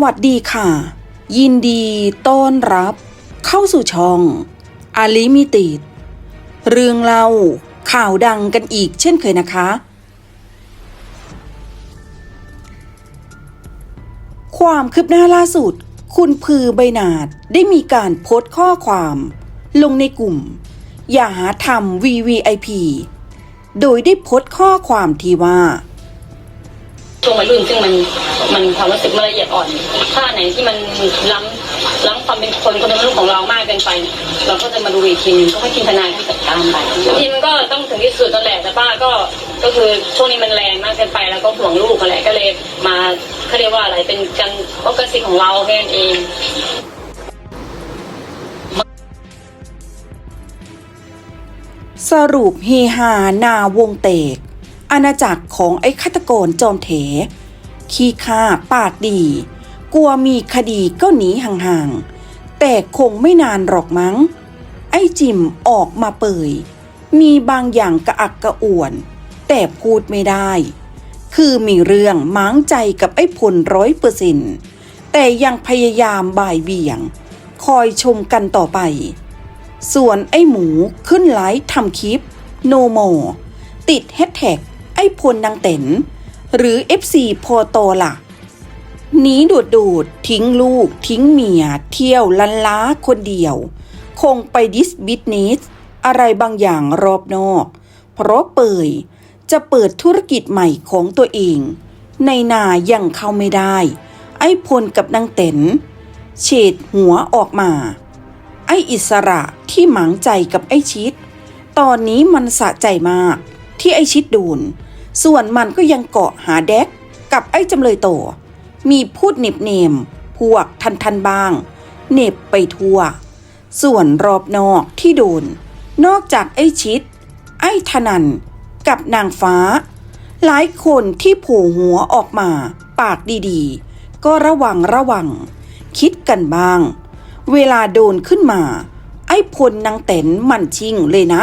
วัสดีค่ะ ยินดีต้อนรับ เข้าสู่ช่องอาลิมิติดเรื่องเล่าข่าวดังกันอีกเช่นเคยนะคะ ความคืบหน้าล่าสุด คุณพือใบนาดได้มีการโพสต์ข้อความ ลงในกลุ่ม อย่าหาทำ VVIP โดยได้โพสต์ข้อความที่ว่า ช่วงวัยรุ่นซึ่งมันมันความรู้สึกมันละเอียดอ่อน ถ้าไหนที่มันล้ำล้ำความเป็นคนคนเป็นมนุษย์ของเรามากเกินไป เราก็จะมาดูอีกทีนึงก็ให้ทีมทนายที่จัดการไปทีมันก็ต้องถึงที่สุดนั่นแหละแต่ป้าก็ก็คือช่วงนี้มันแรงมากเกินไปแล้วก็ห่วงลูกอะไรก็เลยมาเขาเรียกว่าอะไรเป็นการป้องกันสิทธิ์ของเราแค่นั้นเองสรุปเฮฮานาวงเตก อาณาจักรของไอ้ฆาตกรจอมเถขี้ข้าปากดี กลัวมีคดีก็หนีห่างๆ แต่คงไม่นานหรอกมั้ง ไอ้จิมออกมาเปย มีบางอย่างกระอักกระอ่วน แต่พูดไม่ได้ คือมีเรื่องม้างใจกับไอ้พลร้อยเปอร์เซ็นต์แต่ยังพยายามบ่ายเบี่ยง คอยชมกันต่อไป ส่วนไอ้หมูขึ้นไลฟ์ทำคลิปโนโมติดแฮชแท็ก อ้พลนางเต็นหรือ FC พอโตล่ะหนีดูดดูดทิ้งลูก ทิ้งเมีย เที่ยวลันล้าคนเดียว คงไปดิสบิสเนสอะไรบางอย่างรอบนอก เพราะเปยจะเปิดธุรกิจใหม่ของตัวเอง ในนายังเข้าไม่ได้ ไอ้พลกับนางเต็นเฉดหัวออกมา ไอ้อิสระที่หมางใจกับไอ้ชิด ตอนนี้มันสะใจมากที่ไอ้ชิดโดน ส่วนมันก็ยังเกาะหาแดกกับไอ้จำเลยโต มีพูดเหน็บเนม พวกทันทันบ้าง เน็บไปทั่ว ส่วนรอบนอกที่โดน นอกจากไอ้ชิด ไอ้ธนัน กับนางฟ้า หลายคนที่ผล่หัวออกมา ปากดีๆ ก็ระวังระวัง คิดกันบ้าง เวลาโดนขึ้นมา ไอ้พลนางเต็นมันชิงเลยนะ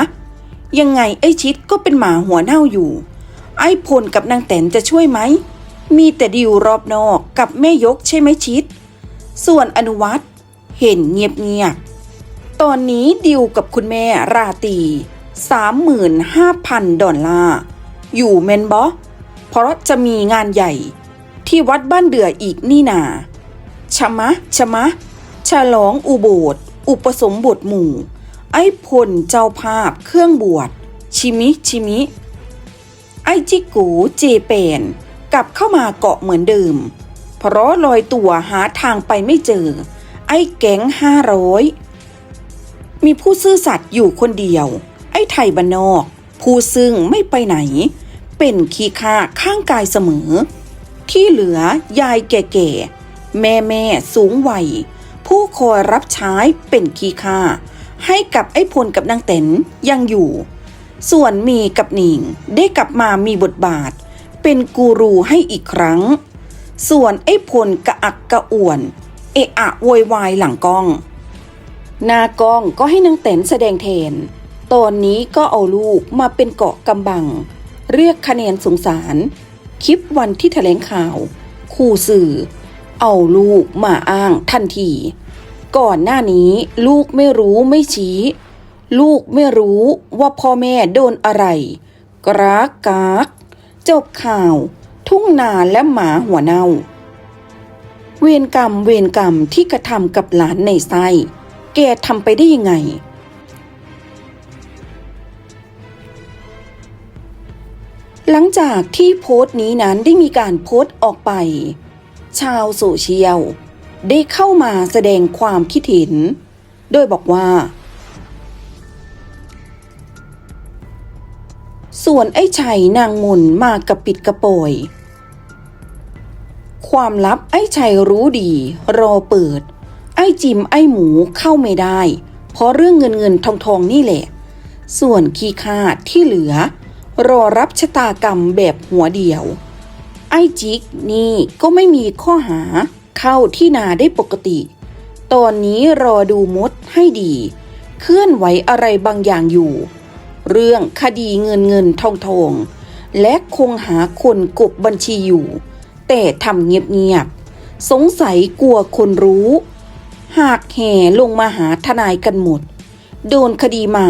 ยังไงไอ้ชิดก็เป็นหมาหัวเน่าอยู่ ไอ้พลกับนางเต็นจะช่วยไหม มีแต่ดิวรอบนอกกับแม่ยกใช่ไหมชิด ส่วนอนุวัตเห็นเงียบๆตอนนี้ดิวกับคุณแม่ราตี35,000 ดอลลาร์ อยู่เมนบอเพราะจะมีงานใหญ่ ที่วัดบ้านเดืออีกนี่นาชะมะชะมะ ฉลองอุโบสถอุปสมบทหมู่ ไอ้พลเจ้าภาพเครื่องบวช ชิมิ ชิมิ ไอจิกูเจเปนกลับเข้ามาเกาะเหมือนเดิม เพราะลอยตัวหาทางไปไม่เจอ ไอ้แก๊งห้าร้อยมีผู้ซื่อสัตย์อยู่คนเดียว ไอ้ไทยบ้านนอก ผู้ซึ่งไม่ไปไหน เป็นขี้ข้าข้างกายเสมอ ที่เหลือยายแก่ๆ แม่แม่ๆสูงวัย ผู้คอยรับใช้เป็นขี้ข้าให้กับไอ้พลกับนางเต็นยังอยู่ ส่วนมีกับหนิงได้กลับมามีบทบาท เป็นกูรูให้อีกครั้ง ส่วนไอ้พลกระอักกระอ่วน เอะอะโวยวายหลังกล้อง หน้ากล้องก็ให้นางเต็นแสดงแทน ตอนนี้ก็เอาลูกมาเป็นเกาะกำบัง เรียกคะแนนสงสาร คลิปวันที่แถลงข่าว คู่สื่อ เอาลูกมาอ้างทันที ก่อนหน้านี้ลูกไม่รู้ไม่ชี้ ลูกไม่รู้ว่าพ่อแม่โดนอะไร กรากกากจบข่าว ทุ่งนาและหมาหัวเน่า เวรกรรมเวรกรรมที่กระทำกับหลานในไส้แกทำไปได้ยังไง หลังจากที่โพสต์นี้นั้นได้มีการโพสต์ออกไป ชาวโซเชียลได้เข้ามาแสดงความคิดเห็น โดยบอกว่า ส่วนไอ้ชัยนางมนมากับปิดกระโปย ความลับไอ้ชัยรู้ดี รอเปิด ไอ้จิมไอ้หมูเข้าไม่ได้ เพราะเรื่องเงินเงินทองทองนี่แหละ ส่วนขี้คาที่เหลือ รอรับชะตากรรมแบบหัวเดียว ไอ้จิกนี่ก็ไม่มีข้อหาเข้าที่นาได้ปกติ ตอนนี้รอดูมดให้ดี เคลื่อนไหวอะไรบางอย่างอยู่ เรื่องคดีเงินเงินทองทองและคงหาคนกบบัญชีอยู่ แต่ทำเงียบๆสงสัยกลัวคนรู้ หากแห่ลงมาหาทนายกันหมด โดนคดีมา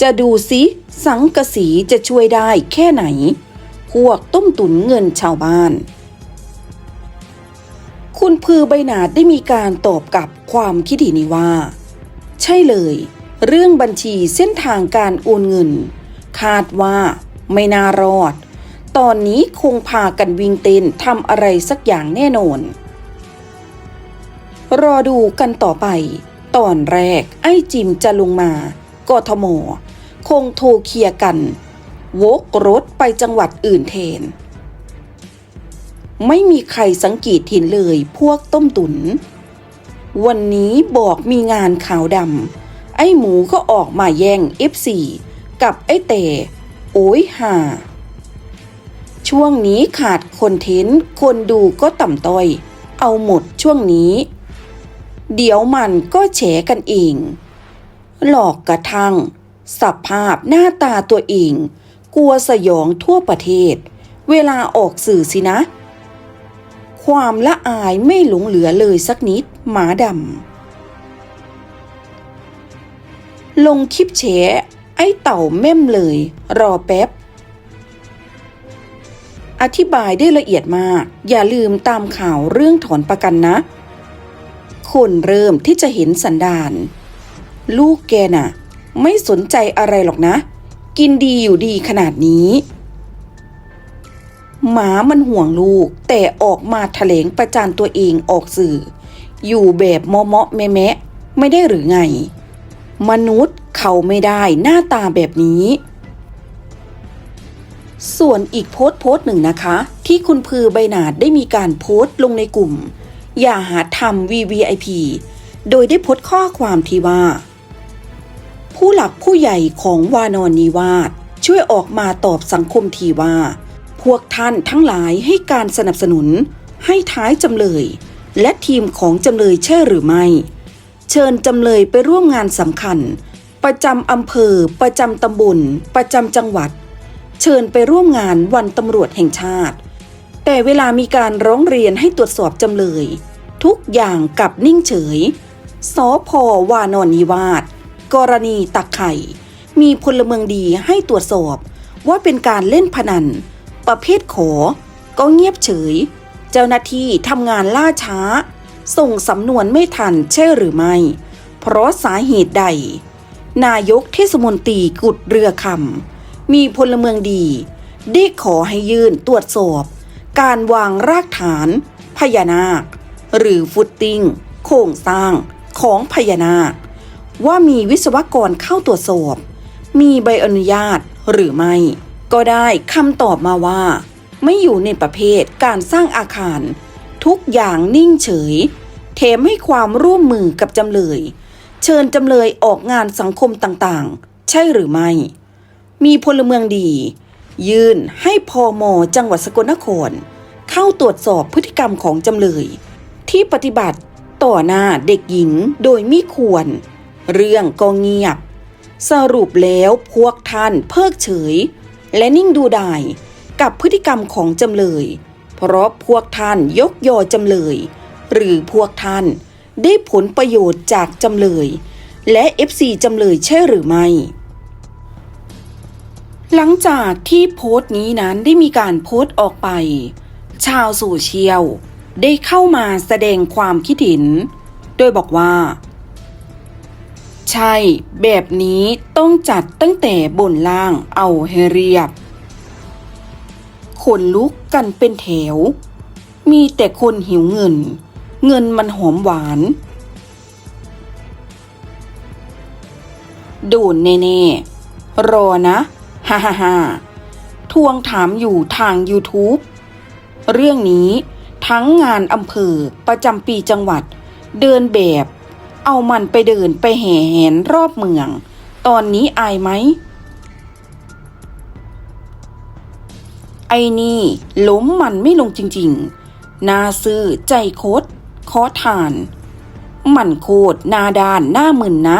จะดูสิสังกสีจะช่วยได้แค่ไหน พวกต้มตุนเงินชาวบ้าน คุณพือใบหนาดได้มีการตอบกับความคิดเห็นนี้ว่า ใช่เลย เรื่องบัญชีเส้นทางการโอนเงิน คาดว่าไม่น่ารอด ตอนนี้คงพากันวิ่งเต้นทำอะไรสักอย่างแน่นอน รอดูกันต่อไป ตอนแรกไอ้จิมจะลงมากทม คงโทรเคลียร์กัน วกรถไปจังหวัดอื่นแทน ไม่มีใครสังเกตเห็นเลยพวกต้มตุน วันนี้บอกมีงานขาวดำ ไอ้หมูก็ออกมาแย่ง F4 กับไอ้เต๋โอ้ยห่า ช่วงนี้ขาดคอนเทนต์คนดูก็ต่ำต้อย เอาหมดช่วงนี้ เดี๋ยวมันก็แฉกันเอง หลอกกระทั่งสภาพหน้าตาตัวเอง กลัวสยองทั่วประเทศ เวลาออกสื่อสินะ ความละอายไม่หลงเหลือเลยสักนิดหมาดำ ลงคลิปแฉไอ้เต่าแม่มเลย รอแป๊บ อธิบายได้ละเอียดมาก อย่าลืมตามข่าวเรื่องถอนประกันนะ คนเริ่มที่จะเห็นสันดาน ลูกแกน่ะ ไม่สนใจอะไรหรอกนะ กินดีอยู่ดีขนาดนี้ หมามันห่วงลูกแต่ออกมาแถลงประจานตัวเองออกสื่อ อยู่แบบเมาะๆแมะไม่ได้หรือไง มนุษย์เขาไม่ได้หน้าตาแบบนี้ ส่วนอีกโพสต์โพสต์หนึ่งนะคะ ที่คุณพือใบหนาดได้มีการโพสต์ลงในกลุ่ม อย่าหาทำ VVIP โดยได้โพสต์ข้อความที่ว่า ผู้หลักผู้ใหญ่ของวานอนนิวาสช่วยออกมาตอบสังคมทีว่า พวกท่านทั้งหลายให้การสนับสนุน ให้ท้ายจำเลย และทีมของจำเลยใช่หรือไม่ เชิญจำเลยไปร่วมงานสำคัญ ประจำอำเภอ ประจำตำบลประจำจังหวัด เชิญไปร่วมงานวันตำรวจแห่งชาติ แต่เวลามีการร้องเรียนให้ตรวจสอบจำเลย ทุกอย่างกับนิ่งเฉยสพวานอนนิวาสกรณีตักไข่ มีพลเมืองดีให้ตรวจสอบ ว่าเป็นการเล่นพนัน ประเภทขอ ก็เงียบเฉย เจ้าหน้าที่ทำงานล่าช้า ส่งสำนวนไม่ทันใช่หรือไม่ เพราะสาเหตุใด นายกเทศมนตรีกุดเรือคำมีพลเมืองดี ได้ขอให้ยื่นตรวจสอบ การวางรากฐานพญานาค หรือฟุตติ้ง โครงสร้างของพญานาค ว่ามีวิศวกรเข้าตรวจสอบ มีใบอนุญาตหรือไม่ ก็ได้คำตอบมาว่า ไม่อยู่ในประเภทการสร้างอาคาร ทุกอย่างนิ่งเฉยแถมให้ความร่วมมือกับจำเลย เชิญจำเลยออกงานสังคมต่างๆ ใช่หรือไม่ มีพลเมืองดี ยื่นให้พอมจังหวัดสกลนคร เข้าตรวจสอบพฤติกรรมของจำเลย ที่ปฏิบัติต่อหน้าเด็กหญิงโดยไม่ควร เรื่องก็เงียบ สรุปแล้วพวกท่านเพิกเฉย และนิ่งดูดายกับพฤติกรรมของจำเลย เพราะพวกท่านยกยอจำเลย หรือพวกท่านได้ผลประโยชน์จากจำเลย และ FC จำเลยใช่หรือไม่ หลังจากที่โพสต์นี้นั้นได้มีการโพสต์ออกไป ชาวโซเชียลได้เข้ามาแสดงความคิดเห็น โดยบอกว่า ใช่ แบบนี้ต้องจัดตั้งแต่บนล่างเอาให้เรียบ คนลุกกันเป็นแถว มีแต่คนหิวเงิน เงินมันหอมหวาน โดนแน่ๆ รอนะฮ่าฮ่าฮ่าทวงถามอยู่ทาง YouTube เรื่องนี้ทั้งงานอำเภอประจำปีจังหวัด เดินแบบ เอามันไปเดินไปแห่แหนรอบเมือง ตอนนี้อายไหม ไอ้นี่ล้มมันไม่ลงจริงๆนาซื่อใจโคตรขอทาน มันโคตรนาดานหน้ามึนนะ